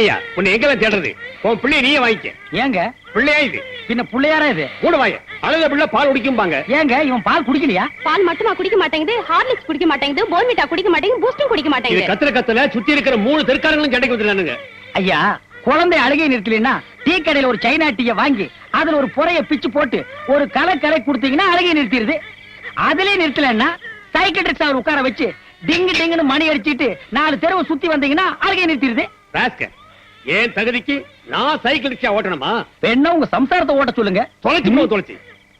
ஏய்யா உன்னை எங்கெல்லாம் தேடுறது? உன் பிள்ளைய நீயே வாங்கிக்க. ஏங்க? பிள்ளையா இது? பின்ன புள்ளையாரா இது? கூட வாங்க அழுத பிள்ளை பால் குடிக்கும்பாங்க. ஏங்க இவன் பால் குடிக்கலையா? பால் மட்டுமா குடிக்க மாட்டேங்குது ஹார்லிக்ஸ் குடிக்க மாட்டேங்குது போர்மிட்டா குடிக்க மாட்டேங்குது பூஸ்டும் குடிக்க இது மாட்டேங்குது கத்துற கத்துல சுத்தி இருக்கிற மூணு தெற்காரங்களும் சண்டைக்கு வந்துருக்கானுங்க ஐயா குழந்தை அழுகை நிறுத்தலைன்னா டீ கடையில ஒரு சைனா டீய வாங்கி அதுல ஒரு புறைய பிச்சு போட்டு ஒரு கலை கலை கொடுத்தீங்கன்னா அழுகை நிறுத்திடுது. அதுலயே நிறுத்தலன்னா சைக்கிள் அவர் உட்கார வச்சு டிங்கு டிங்குன்னு மணி அடிச்சிட்டு நாலு தெருவை சுத்தி வந்தீங்கன்னா அழுகை நிறுத்திடுது. ராஸ்க ஏன் தகுதிக்கு நான் சைக்கிள் ரிக்ஷா ஓட்டணுமா? வேணா உங்க சம்சாரத்தை ஓட்ட சொல்லுங்க. தொலைச்சு போ தொலைச்சு.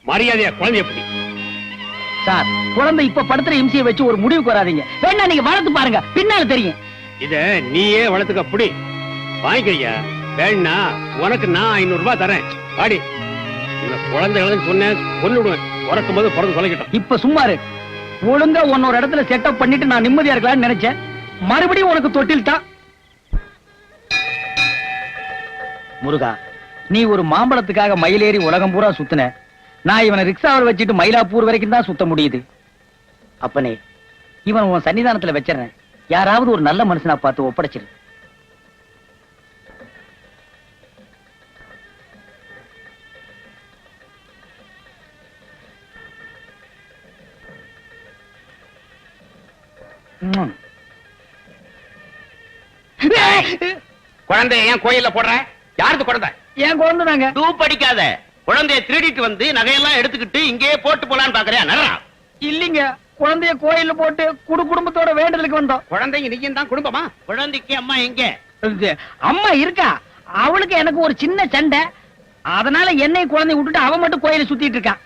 மரியாதையா குழந்தை எப்படி சார் குழந்தை இப்ப படுத்துற இம்சையை வச்சு ஒரு முடிவுக்கு வராதீங்க. வேணா நீங்க வளர்த்து பாருங்க. பின்னால தெரியும். இத நீயே வளர்த்துக்க புடி. வாங்கிக்கையா வேணா உனக்கு நான் ஐநூறு ரூபாய் தரேன். பாடி இந்த குழந்தைகளுக்கு சொன்னேன் கொன்னுடுவேன். பிறக்கும் போது பிறந்து தொலைக்கட்டும் இப்ப சும்மா இரு. ஒழுங்கா உன்னொரு இடத்துல செட்டப் பண்ணிட்டு நான் நிம்மதியா இருக்கலாம்னு நினைச்சேன். மறுபடியும் உனக்கு தொட்டில் தான். முருகா நீ ஒரு மாம்பழத்துக்காக மயிலேறி உலகம் பூரா சுத்தின. நான் இவனை ரிக்ஷாவில் வச்சுட்டு மயிலாப்பூர் வரைக்கும் தான் சுத்த முடியுது. அப்பனே இவன் உன் சன்னிதானத்துல வச்சிடறேன். யாராவது ஒரு நல்ல மனுஷனா பார்த்து ஒப்படைச்சிரு. குழந்தை ஏன் கோயில்ல போடுறேன் யாருக்கு குழந்தை? என் குழந்தை தாங்க டூப் அடிக்காத குழந்தைய திருடிட்டு வந்து நகையெல்லாம் எடுத்துக்கிட்டு இங்கேயே போட்டு போலான்னு பாக்குறியா? நல்லா இல்லீங்க. குழந்தைய கோயில்ல போட்டு குடு குடும்பத்தோட வேண்டுதலுக்கு வந்தோம். குழந்தைங்க நீங்க தான் குடும்பமா? குழந்தைக்கு அம்மா எங்க? அம்மா இருக்கா? அவளுக்கு எனக்கு ஒரு சின்ன சண்டை. அதனால என்னை குழந்தை விட்டுட்டு அவன் மட்டும் கோயில சுத்திட்டு இருக்கான்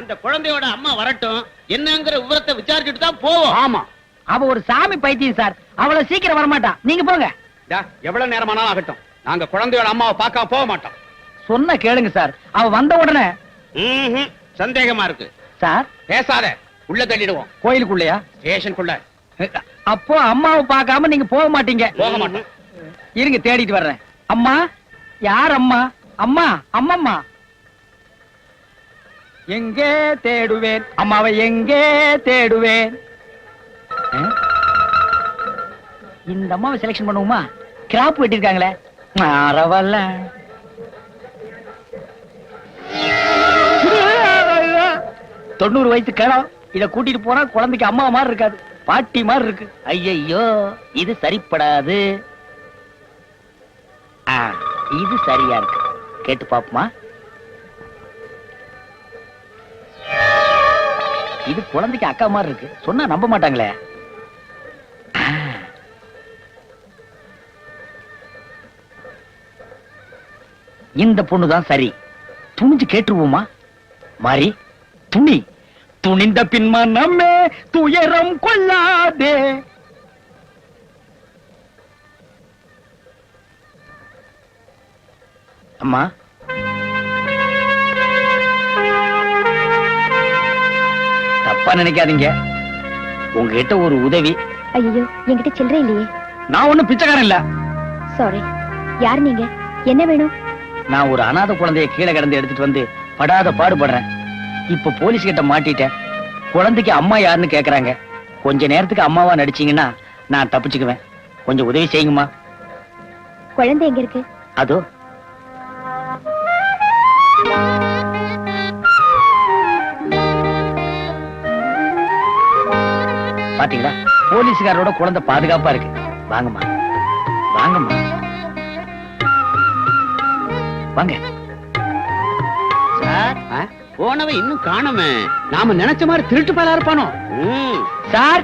அந்த குழந்தையோட அம்மா வரட்டும். என்னங்கிற விவரத்தை விசாரிச்சுட்டு தான் போவோம். ஆமா. அவ ஒரு சாமி பைத்தியம் சார். அவளை சீக்கிரம் வரமாட்டா. நீங்க போங்க. டா, எவ்வளவு நேரமானாலும் ஆகட்டும். நாங்க குழந்தையோட அம்மாவை பார்க்க போக மாட்டோம். சொன்ன கேளுங்க சார். அவ வந்த உடனே. சந்தேகமா இருக்கு. சார்? பேசாத. உள்ள தள்ளிடுவோம். கோயிலுக்குள்ளயா? ஸ்டேஷனுக்குள்ள. அப்போ அம்மாவை பார்க்காம நீங்க போக மாட்டீங்க. போக மாட்டோம். இருங்க தேடிட்டு வர்றேன். அம்மா? யார் அம்மா? அம்மா அம்மம்மா? எங்கே தேடுவேன்? அம்மாவை எங்கே தேடுவேன்? இந்த அம்மாவை செலக்ஷன் பண்ணுவோமா? கிராப் வெட்டிருக்காங்களே பரவாயில்ல தொண்ணூறு வயசு கிழம் இத கூட்டிட்டு போனா குழந்தைக்கு அம்மா மாதிரி இருக்காது பாட்டி மாதிரி இருக்கு. ஐயையோ இது சரிப்படாது. ஆ, இது சரியா இருக்கு. கேட்டு பாப்போமா? இது குழந்தைக்கு அக்கா மாதிரி இருக்கு. சொன்னா நம்ப மாட்டாங்களே. இந்த பொண்ணுதான் சரி. துணிஞ்சு கேட்டுருவோமா? மாறி துணி. துணிந்த பின்மா நம்மே துயரம் கொள்ளாதே. அம்மா. தப்பா நினைக்காதீங்க. உங்ககிட்ட ஒரு உதவி. ஐயோ என்கிட்ட சில்லறை இல்லையே. நான் ஒண்ணும் பிச்சைக்காரன் இல்ல. சாரி யார் நீங்க? என்ன வேணும்? நான் ஒரு அனாதை குழந்தைய கீழே கிடந்து எடுத்துட்டு வந்து படாத பாடுபடுறேன். இப்ப போலீஸ் கிட்ட மாட்டிட்டேன். குழந்தைக்கு அம்மா யாருன்னு கேக்குறாங்க. கொஞ்ச நேரத்துக்கு அம்மாவா நடிச்சீங்கன்னா நான் தப்பிச்சுக்குவேன். கொஞ்சம் உதவி செய்யுங்கம்மா. குழந்தை எங்க இருக்கு? அதோ. பாத்தீங்களா? போலீஸ்காரோட குழந்தை பாதுகாப்பா இருக்கு. வாங்கம்மா. வாங்கம்மா. வாங்க. சார் போனவன் இன்னும் காணுமே. நாம நினைச்ச மாதிரி திருட்டு பாலா இருப்பானோ. சார்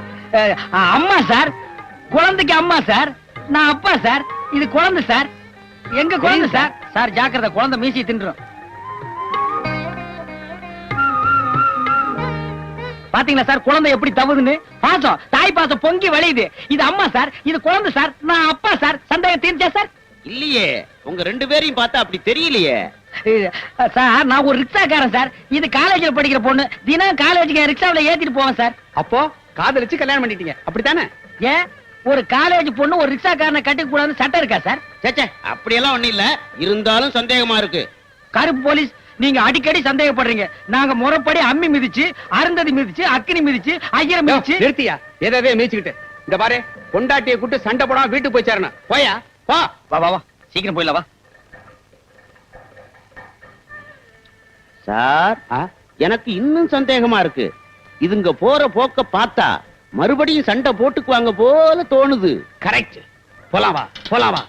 அம்மா சார். குழந்தைக்கு அம்மா சார். நான் அப்பா சார். இது குழந்தை சார். எங்க குழந்தை சார் சார்? ஜாக்கிரதை. குழந்தை மீசி தின்றும் பாத்தீங்களா சார் குழந்தை எப்படி தவுதுன்னு? பாசம். தாய் பாசம் பொங்கி வழியுது. இது அம்மா சார். இது குழந்தை சார். நான் அப்பா சார். சந்தேகம் தீர்ச்சா சார்? இல்லையே. உங்க ரெண்டு பேரையும் பார்த்தா அப்படி தெரியலையே. சார் நான் ஒரு ரிக்ஷாக்காரன் சார். இது காலேஜ்ல படிக்கிற பொண்ணு. தினம் காலேஜுக்கு ரிக்ஷாவில ஏத்திட்டு போவேன் சார். அப்போ காதலிச்சு கல்யாணம் பண்ணிட்டீங்க. அப்படித்தானே? ஏன் ஒரு காலேஜ் பொண்ணு ஒரு ரிக்ஷாக்காரனை கட்டிக்க கூடாதுன்னு சட்டம் இருக்கா சார்? சேச்சே அப்படியெல்லாம் ஒண்ணும் இல்ல. இருந்தாலும் சந்தேகமா இருக்கு. கருப்பு போலீஸ் நீங்க அடிக்கடி சந்தேகப்படுறீங்க. நாங்க முறைப்படி அம்மி மிதிச்சு அருந்ததி மிதிச்சு அக்கினி மிதிச்சு ஐயரை மிதிச்சு. நிறுத்தியா? எதவே மீச்சுக்கிட்டு இந்த பாரு பொண்டாட்டிய கூட்டு சண்டை போடாம வீட்டுக்கு போய் சேரணும். போயா? வா வா வா சீக்கிரம் போயிடலாம் வா. சார் எனக்கு இன்னும் சந்தேகமா இருக்கு. இதுங்க போற போக்க பார்த்தா மறுபடியும் சண்டை போட்டுக்குவாங்க போல தோணுது. கரெக்ட் போலாம் வா போலாம் வா.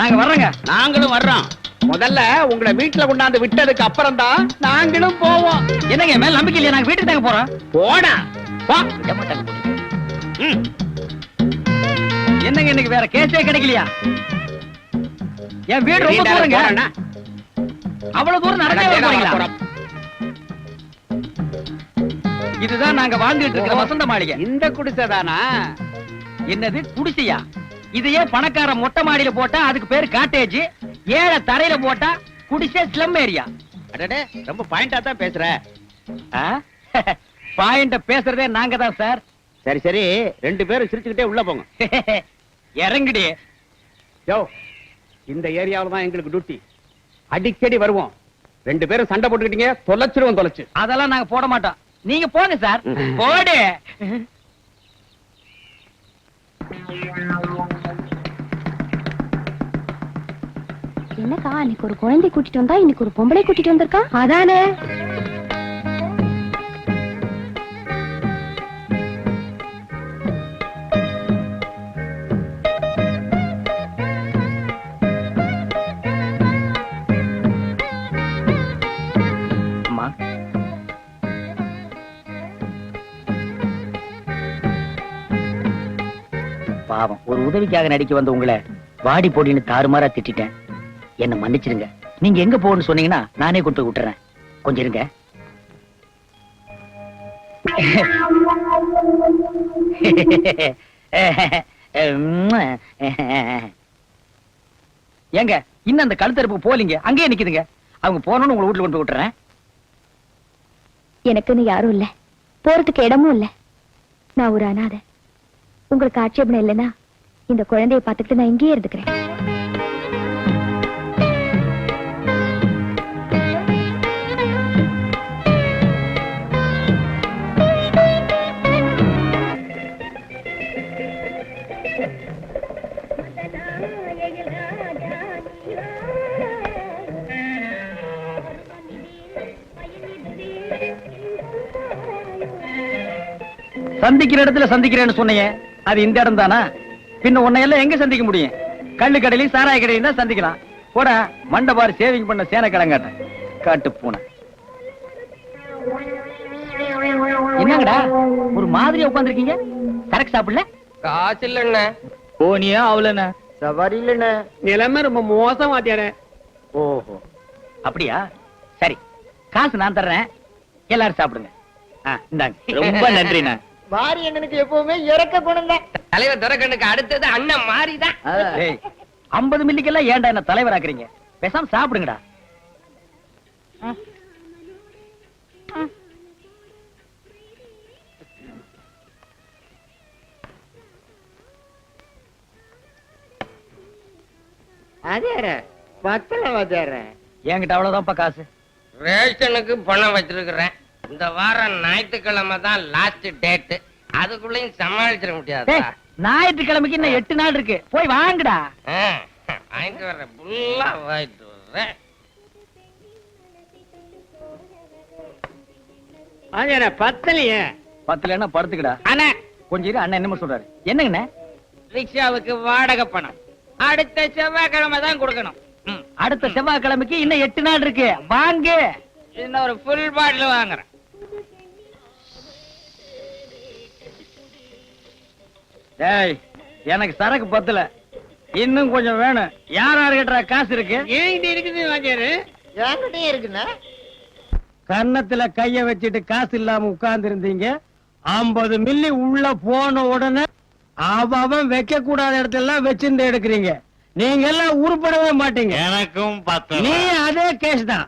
நாங்க வர்றோங்க. நாங்களும் வர்றோம். முதல்ல உங்களை வீட்டுல கொண்டாந்து விட்டதுக்கு அப்புறம் தான் நாங்களும் போவோம். என்னங்க என் மேல நம்பிக்கை இல்லையா? நாங்க வீட்டுக்கு தாங்க போறோம். போடா. போ என்னங்க இன்னைக்கு வேற கேஸே கிடைக்கலையா? என் வீடு ரொம்ப தூரங்க. அவ்வளவு தூரம் நடந்தே போறீங்களா. இதுதான் நாங்க வாழ்ந்துட்டு இருக்கிற வசந்த மாளிகை. இந்த குடிசைதானா? என்னது குடிசையா? இதையே பணக்கார மொட்டை மாடியில போட்டா அதுக்கு பேரு காட்டேஜ் ஏழை தரையில போட்டா குடிசை ஸ்லம் ஏரியா அடடே ரொம்ப பாயிண்டா தான் பேசுற. பாயிண்ட பேசுறதே நாங்க தான் சார் சரி சரி. ரெண்டு பேரும் சிரிச்சுக்கிட்டே உள்ள போங்க. இறங்குடி யோ இந்த ஏரியாவுல தான் எங்களுக்கு டியூட்டி அடிக்கடி வருவோம். ரெண்டு பேரும் சண்டை போட்டுக்கிட்டீங்க தொலைச்சிருவோம் தொலைச்சு. அதெல்லாம் நாங்க போட மாட்டோம். நீங்க போங்க சார். போடு. என்னக்கா அன்னைக்கு ஒரு குழந்தை கூட்டிட்டு வந்தா இன்னைக்கு ஒரு பொம்பளை கூட்டிட்டு வந்திருக்கா? அதானே? பாவம். ஒரு உதவிக்காக நடிக்க வந்த உங்களை வாடி போடின்னு தாறுமாறா திட்டிட்டேன். என்ன மன்னிச்சிருங்க. நீங்க எங்க போகணும்னு சொன்னீங்கன்னா நானே கொண்டு போய் விட்டுறேன். கொஞ்சம் இருங்க. ஏங்க இன்னும் அந்த கழுத்தறுப்பு போலீங்க. அங்கேயே நிக்குதுங்க. அவங்க போனோம்னு உங்களை வீட்டுல கொண்டு போய் விட்டுறேன். எனக்குன்னு யாரும் இல்ல. போறதுக்கு இடமும் இல்ல. நான் ஒரு அனாதை. உங்களுக்கு ஆட்சேபணம் இல்லைன்னா இந்த குழந்தைய பார்த்துக்கிட்டு நான் இங்கேயே இருந்துக்கிறேன். சந்திக்கிற இடத்துல சந்திக்கிறேன்னு சொன்னீங்க. அது இந்த இடம் தானா? பின்ன உன்னை எல்லாம் எங்க சந்திக்க முடியும்? கள்ளு கடையிலையும் சாராய கடையிலும் தான் சந்திக்கலாம். போட மண்டபாரு சேவிங் பண்ண சேன கடங்காட்டேன் காட்டு பூனை. என்னங்கடா ஒரு மாதிரியா உட்காந்துருக்கீங்க சரக்கு சாப்பிடல? காசு இல்லண்ணே. போனியா அவ்வளோண்ணா சவாரி இல்லண்ணே. நிலைமை ரொம்ப மோசம் வாத்தியாரே ஓஹோ. அப்படியா? சரி காசு நான் தர்றேன். எல்லாரும் சாப்பிடுங்க. ஆ, இந்தாங்க. ரொம்ப நன்றிண்ணா. மாரி அண்ணனுக்கு எப்பவுமே இறக்க குணம் தான் தலைவர் துறக்கண்ணுக்கு அடுத்தது அண்ணன் மாறிதான் ஐம்பது மில்லிக்கெல்லாம் ஏன்டா என்ன தலைவர் ஆக்குறீங்க பேசாம சாப்பிடுங்கடா. பத்தல வதேற என்கிட்ட அவ்வளவுதான்ப்பா காசு. ரேஷனுக்கு பணம் வச்சிருக்கிறேன். இந்த வாரம் ஞாயிற்றுக்கிழமை தான் லாஸ்ட் டேட் அதுக்குள்ளயும் சமாளிச்சிட முடியாதா? டேய், ஞாயிற்றுக்கிழமைக்கு இன்னும் எட்டு நாள் இருக்கு. போய் வாங்குடா. வாங்கிட்டு வர்றேன் ஃபுல்லா வாங்கிட்டு வர்றேன் வாத்தியாரே பத்தலையே. பத்துல படுத்துக்கடா. அண்ணா. கொஞ்சம் இரு அண்ணன் என்னமோ சொல்றாரு. என்னங்கண்ணே? ரிக்ஷாவுக்கு வாடகை பணம். அடுத்த செவ்வாய்க்கிழமை தான் கொடுக்கணும். அடுத்த செவ்வாய்க்கிழமைக்கு இன்னும் எட்டு நாள் இருக்கு. வாங்க. இன்னும் ஒரு ஃபுல் பாட்டில் வாங்குறேன். டேய் எனக்கு சரக்கு பத்தல. இன்னும் கொஞ்சம் வேணும். யார் யார் கிட்ட காசு இருக்கு? ஏன் இருக்குது வாத்தியாரு என்கிட்டயும் இருக்குண்ணா. கன்னத்துல கைய வச்சுட்டு காசு இல்லாம உட்கார்ந்து இருந்தீங்க ஐம்பது மில்லி உள்ள போன உடனே அவன் வைக்க கூடாத இடத்துல எல்லாம் வச்சிருந்து எடுக்கிறீங்க. நீங்க எல்லாம் உருப்படவே மாட்டீங்க. எனக்கும் பத்து நீ அதே கேஸ் தான்.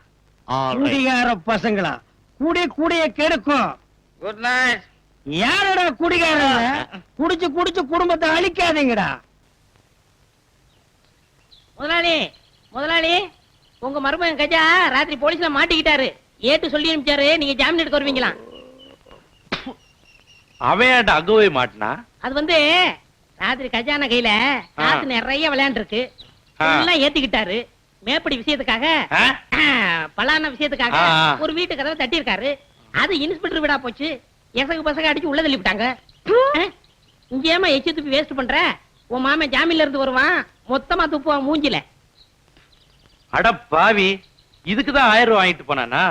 குடிகார பசங்களா? குடி குடிய கெடுக்கும். குட் நைட் யாரடா குடிகாரங்க? குடிச்சு குடிச்சு குடும்பத்தை அழிக்காதீங்கடா. முதலாளி முதலாளி உங்க மருமகன் கஜா ராத்திரி போலீஸ்ல மாட்டிக்கிட்டாரு. ஏட்டு சொல்லி அனுப்பிச்சாரு. நீங்க ஜாமீன் எடுக்க வருவீங்களா? அவன் அங்கவே மாட்டினா? அது வந்து ராத்திரி கஜானா கையில காசு நிறைய விளையாண்டு இருக்கு. எல்லாம் ஏத்திக்கிட்டாரு. மேப்படி விஷயத்துக்காக? பலான விஷயத்துக்காக. ஒரு வீட்டு கதவை தட்டி இருக்காரு அது இன்ஸ்பெக்டர் வீடா போச்சு. எசகு பசங்க அடிச்சு உள்ள தள்ளி விட்டாங்க ஆ? இங்க ஏமா எச்சி துப்பி வேஸ்ட் பண்ற? உன் மாமன் ஜாமீன்ல இருந்து வருவான். மொத்தமா துப்புவான் மூஞ்சில. அட பாவி இதுக்குதான் ஆயிரம் ரூபாய் வாங்கிட்டு போனானா?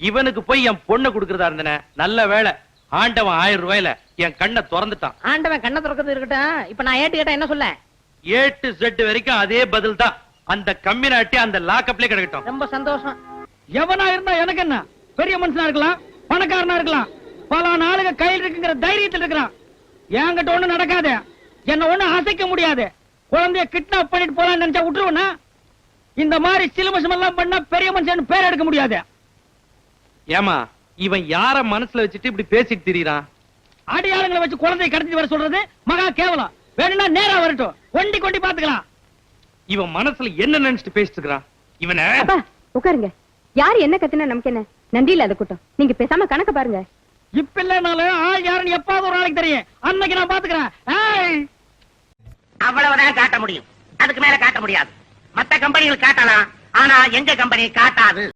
இவனுக்கு போய் என் பொண்ணை கொடுக்கறதா இருந்தனே. நல்ல வேளை ஆண்டவன் ஆயிரம் ரூபாயில என் கண்ணை திறந்துட்டான். ஆண்டவன் கண்ணை திறக்கிறது இருக்கட்டும். இப்ப நான் ஏட்டு கேட்டா என்ன சொல்ல? ஏ டு செட் வரைக்கும் அதே பதில் தான் அந்த கம்மி நாட்டி அந்த லாக்கப்லயே கிடக்கட்டும். ரொம்ப சந்தோஷம். எவனா இருந்தா எனக்கு என்ன? பெரிய மனுஷனா இருக்கலாம் பணக்காரனா இருக்கலாம். பல நாளுங்க கையில் இருக்குங்கிற தைரியத்தில் இருக்கிறான். என்கிட்ட ஒண்ணு நடக்காது. என்ன ஒண்ணு அசைக்க முடியாது. குழந்தைய கிட்னாப் பண்ணிட்டு போலாம்னு நினைச்சா விட்டுருவனா? இந்த மாதிரி சிலுமசம் எல்லாம் பண்ணா பெரிய மனுஷன் பேர் எடுக்க முடியாது. ஏமா இவன் யார மனசுல வச்சுட்டு இப்படி பேசிட்டு திரியறான்? அடியாளங்களை வச்சு குழந்தையை கடத்திட்டு வர சொல்றது மகா கேவலம். வேணும்னா நேரா வரட்டும். ஒண்டி கொண்டி பாத்துக்கலாம். இவன் மனசுல என்ன நினைச்சிட்டு பேசிட்டு இருக்கிறான்? இவனை உட்காருங்க. யார் என்ன கத்துனா நமக்கு என்ன? நன்றி இல்லாத கூட்டம். நீங்க பேசாம கணக்க பாருங்க. இப்ப இல்லைனாலும் ஆள் யாருன்னு எப்பாவது ஒரு நாளைக்கு தெரியும். அன்னைக்கு நான் பாத்துக்கிறேன். அவ்வளவுதான் காட்ட முடியும். அதுக்கு மேல காட்ட முடியாது. மத்த கம்பெனிகள் காட்டலாம். ஆனா எங்க கம்பெனி காட்டாது.